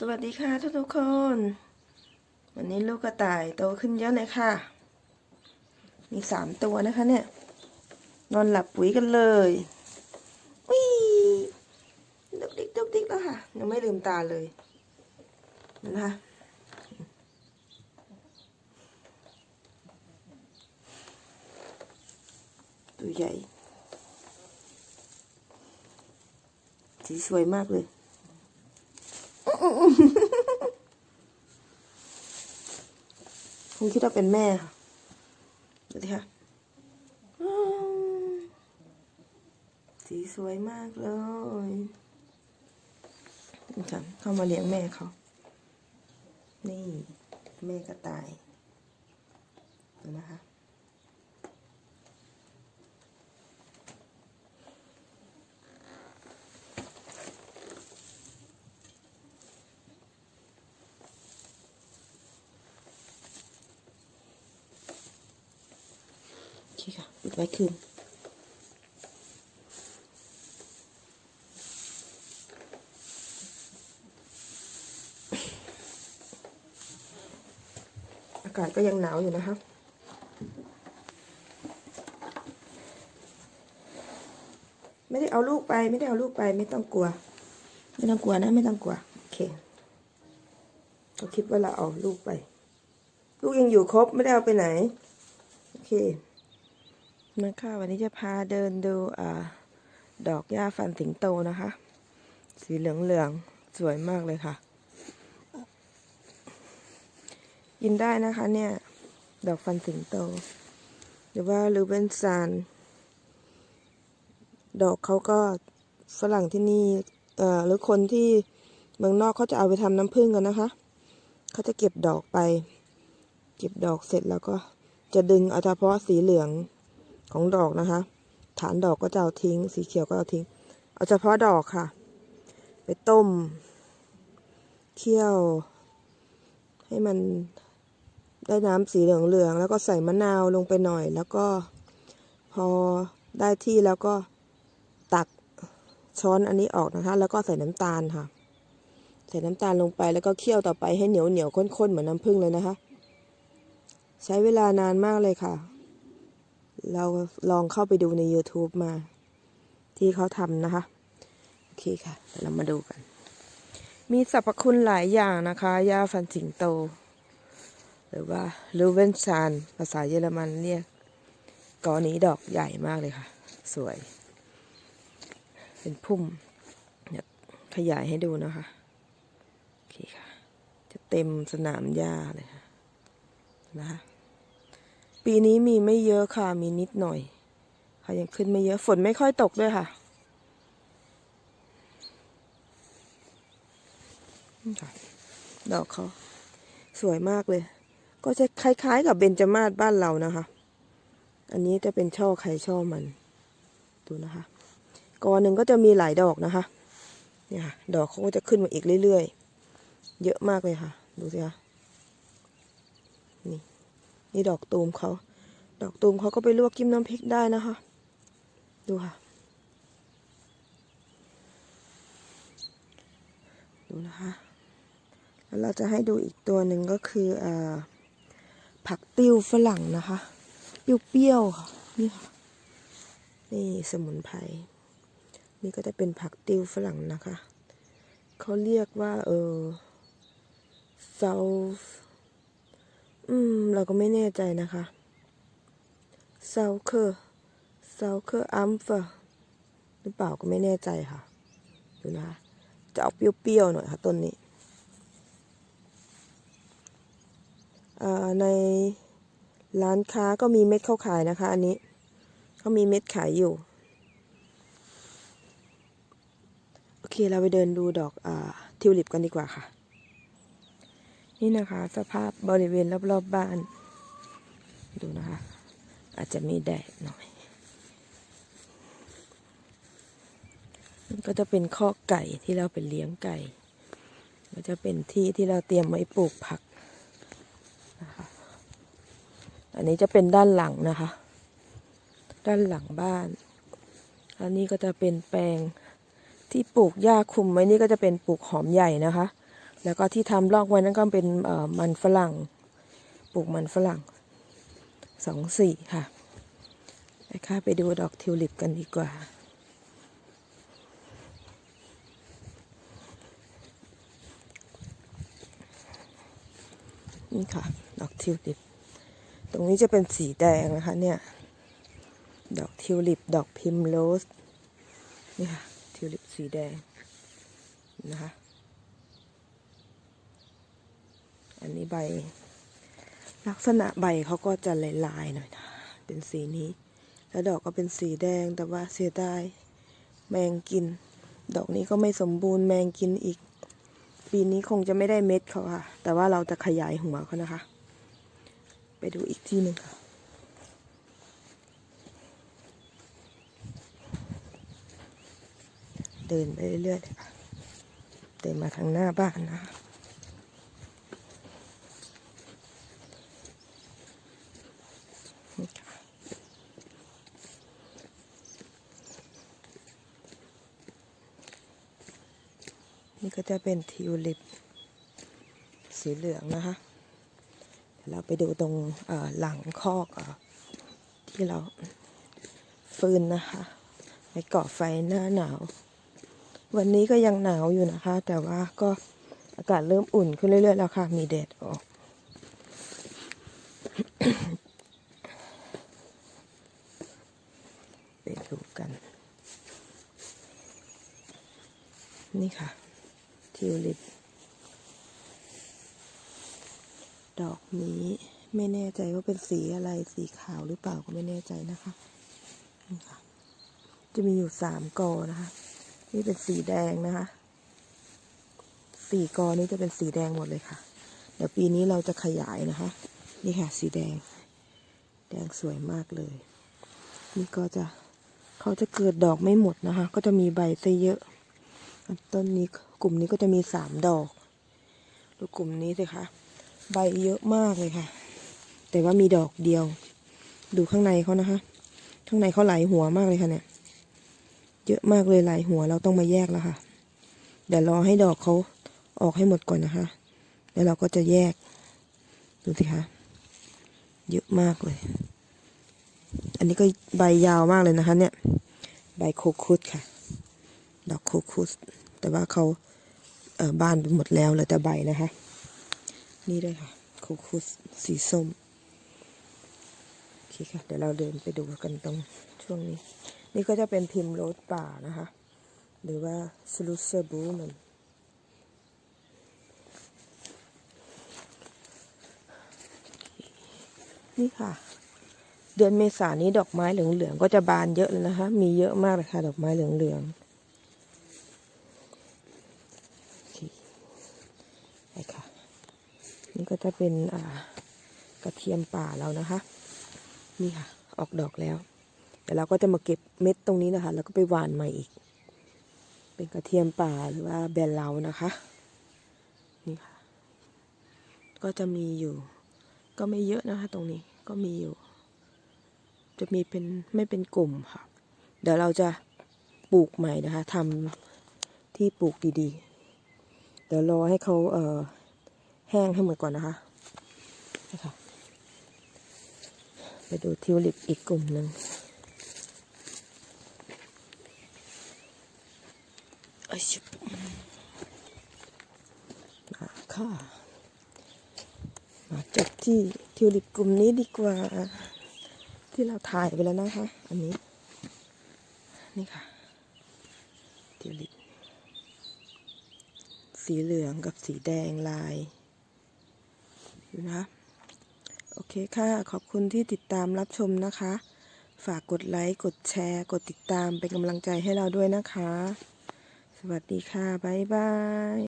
สวัสดีค่ะทุกทุกๆคน วันนี้ลูกกระต่ายโตขึ้นเยอะเลยค่ะ มีสามตัวนะคะเนี่ย นอนหลับปุ๋ยกันเลยวิดุกดิกดุกดิกแล้วค่ะ ยังไม่ลืมตาเลยนะคะตัวใหญ่ สีสวยมากเลย คงคิดว่าเป็นแม่ค่ะดูสิคะสีสวยมากเลยค่ะเข้ามาเลี้ยงแม่เขา นี่ แม่กระต่ายดูนะคะ เคค่ะปิดไว้คืนอากาศก็ยังหนาวอยู่นะคะไม่ได้เอาลูกไป ไม่ได้เอาลูกไปไม่ต้องกลัว ไม่ต้องกลัวนะไม่ต้องกลัวโอเคก็คิดว่าเราเอาลูกไป ลูกยังอยู่ครบไม่ได้เอาไปไหน โอเค มาค่ะวันนี้จะพาเดินดูอดอกหญ้าฟันสิงโตนะคะ สีเหลืองๆสวยมากเลยค่ะ กินได้นะคะเนี่ย ดอกฟันสิงโต หรือว่าลูเบนซานดอกเขาก็ฝรั่งที่นี่หรือคนที่เมืองนอกเขาจะเอาไปทำน้ำผึ้งกันนะคะ เขาจะเก็บดอกไป เก็บดอกเสร็จแล้วก็จะดึงเอาเฉพาะสีเหลือง ของดอกนะคะ ฐานดอกก็จะเอาทิ้ง สีเขียวก็เอาทิ้ง เอาเฉพาะดอกค่ะ ไปต้ม เคี่ยว ให้มันได้น้ำสีเหลืองๆ แล้วก็ใส่มะนาวลงไปหน่อย แล้วก็พอได้ที่แล้วก็ตักช้อนอันนี้ออกนะคะ แล้วก็ใส่น้ำตาลค่ะ ใส่น้ำตาลลงไปแล้วก็เคี่ยวต่อไปให้เหนียวเหนียวๆข้นๆ เหมือนน้ำผึ้งเลยนะคะ ใช้เวลานานมากเลยค่ะ เราลองเข้าไปดูใน YouTube มา ที่เขาทำนะคะ โอเคค่ะ เรามาดูกัน มีสรรพคุณหลายอย่างนะคะยาฟันสิงโต หรือว่าลูเวนซานภาษาเยอรมันเรียกกอนี้ดอกใหญ่มากเลยค่ะ สวย เป็นพุ่มเดี๋ยขยายให้ดูนะคะ โอเคค่ะ จะเต็มสนามหญ้าเลยค่ะนะคะ ปีนี้มีไม่เยอะค่ะ มีนิดหน่อย ค่ะยังขึ้นไม่เยอะฝนไม่ค่อยตกด้วยค่ะดอกเขาสวยมากเลย ก็จะคล้ายๆ กับเบญจมาศบ้านเรานะคะ อันนี้จะเป็นช่อใครช่อมัน ดูนะคะกอหนึ่งก็จะมีหลายดอกนะคะ เนี่ยค่ะดอกเขาก็จะขึ้นมาอีกเรื่อยๆ เยอะมากเลยค่ะ ดูสิคะนี่ นี่ดอกตูมเขา ดอกตูมเขาก็ไปลวกจิ้มน้ำพริกได้นะคะ ดูค่ะ ดูนะคะ แล้วเราจะให้ดูอีกตัวหนึ่งก็คืออ่าผักติ้วฝรั่งนะคะ เปรี้ยวๆค่ะ นี่ค่ะ นี่สมุนไพร นี่ก็จะเป็นผักติ้วฝรั่งนะคะ เขาเรียกว่าเออเซา อืม เราก็ไม่แน่ใจนะคะเซาเคอร์เซาเคอร์อัมเฟอร์หรือเปล่าก็ไม่แน่ใจค่ะ ดูนะคะ จะออกเปรี้ยวๆหน่อยค่ะต้นนี้ในร้านค้าก็มีเม็ดเข้าขายนะคะ อันนี้เขามีเม็ดขายอยู่ โอเคเราไปเดินดูดอกอทิวลิปกันดีกว่าค่ะ นี่นะคะ สภาพบริเวณรอบๆบบ้าน ดูนะคะ อาจจะมีแดดหน่อยก็จะเป็นข้อไก่ที่เราไปเลี้ยงไก่ ก็จะเป็นที่ที่เราเตรียมไว้ปลูกผักอันนี้จะเป็นด้านหลังนะคะ ด้านหลังบ้าน อันนี้ก็จะเป็นแปลงที่ปลูกหญ้าคุมไว้นี่ก็จะเป็นปลูกหอมใหญ่นะคะ แล้วก็ที่ทำลอกไว้นั่นก็เป็นมันฝรั่ง ปลูกมันฝรั่งสองสี่ค่ะไปค่ะไปดูดอกทิวลิปกันดีกว่า นี่ค่ะ ดอกทิวลิป ตรงนี้จะเป็นสีแดงนะคะเนี่ย ดอกทิวลิป ดอกพิมโรส นี่ค่ะ ทิวลิปสีแดงนะคะ อันนี้ใบ ลักษณะใบเขาก็จะลายๆหน่อยนะ เป็นสีนี้ แล้วดอกก็เป็นสีแดงแต่ว่าเสียดายแมงกิน ดอกนี้ก็ไม่สมบูรณ์แมงกินอีก ปีนี้คงจะไม่ได้เม็ดเขาค่ะ แต่ว่าเราจะขยายหัวเขานะคะ ไปดูอีกที่หนึ่งค่ะเดินไปเรื่อยๆเดินมาทางหน้าบ้านนะ นี่ก็จะเป็นทิวลิป สีเหลืองนะคะเดี๋ยวเราไปดูตรงหลังคอกอที่เราฟืนนะคะไปก่อไฟหน้าหนาว วันนี้ก็ยังหนาวอยู่นะคะ แต่ว่าก็อากาศเริ่มอุ่นขึ้นเรื่อยๆแล้วค่ะ มีแดดออก ไปดูกัน นี่ค่ะ ทิวลิป ดอกนี้ไม่แน่ใจว่าเป็นสีอะไรสีขาวหรือเปล่าก็ไม่แน่ใจนะคะ จะมีอยู่สามกอนะคะ นี่เป็นสีแดงนะคะ สี่กอนี้จะเป็นสีแดงหมดเลยค่ะ เดี๋ยวปีนี้เราจะขยายนะคะ นี่ค่ะ สีแดง แดงสวยมากเลย นี่ก็จะเขาจะเกิดดอกไม่หมดนะคะ ก็จะมีใบซะเยอะ ต้นนี้ กลุ่มนี้ก็จะมีสามดอกดูกลุ่มนี้สิคะ ใบเยอะมากเลยค่ะ แต่ว่ามีดอกเดียว ดูข้างในเขานะคะ ข้างในเขาหลายหัวมากเลยค่ะเนี่ย เยอะมากเลยหลายหัวเราต้องมาแยกแล้วค่ะ เดี๋ยวรอให้ดอกเขาออกให้หมดก่อนนะคะ แล้วเราก็จะแยก ดูสิคะ เยอะมากเลย อันนี้ก็ใบยาวมากเลยนะคะ เนี่ย ใบโคคุสค่ะ ดอกโคคุส แต่ว่าเขา บานไปหมดแล้วเหลือแต่ใบนะคะ นี่ด้วยค่ะโคคุสสีส้มโอเคค่ะ เดี๋ยวเราเดินไปดูกันตรงช่วงนี้ นี่ก็จะเป็นพิมพ์โรสป่านะคะ หรือว่าสลูเซอร์บูมันนี่ค่ะ เดือนเมษานี้ดอกไม้เหลืองๆก็จะบานเยอะเลยนะคะ มีเยอะมากเลยค่ะ ดอกไม้เหลืองๆโอเคไปค่ะ นี่ ก็จะเป็นกระเทียมป่าเรานะคะ นี่ค่ะ ออกดอกแล้ว เดี๋ยวเราก็จะมาเก็บเม็ดตรงนี้นะคะ แล้วก็ไปหว่านใหม่อีก เป็นกระเทียมป่าหรือว่าแบนเรานะคะ นี่ค่ะ ก็จะมีอยู่ ก็ไม่เยอะนะคะ ตรงนี้ก็มีอยู่ จะมีเป็นไม่เป็นกลุ่มค่ะ เดี๋ยวเราจะปลูกใหม่นะคะทำที่ปลูกดีๆ เดี๋ยวรอให้เขาเอ่อ แห้งให้หมดก่อนนะคะนะคะไปดูทิวลิปอีกกลุ่มหนึ่งไอยชิบมาค่ะ มาจบที่ทิวลิปกลุ่มนี้ดีกว่า ที่เราถ่ายไปแล้วนะคะ อันนี้ นี่ค่ะ ทิวลิป สีเหลืองกับสีแดงลาย นะคะโอเคค่ะ ขอบคุณที่ติดตามรับชมนะคะ ฝากกดไลค์ กดแชร์ กดติดตามเป็นกำลังใจให้เราด้วยนะคะ สวัสดีค่ะ บ๊ายบาย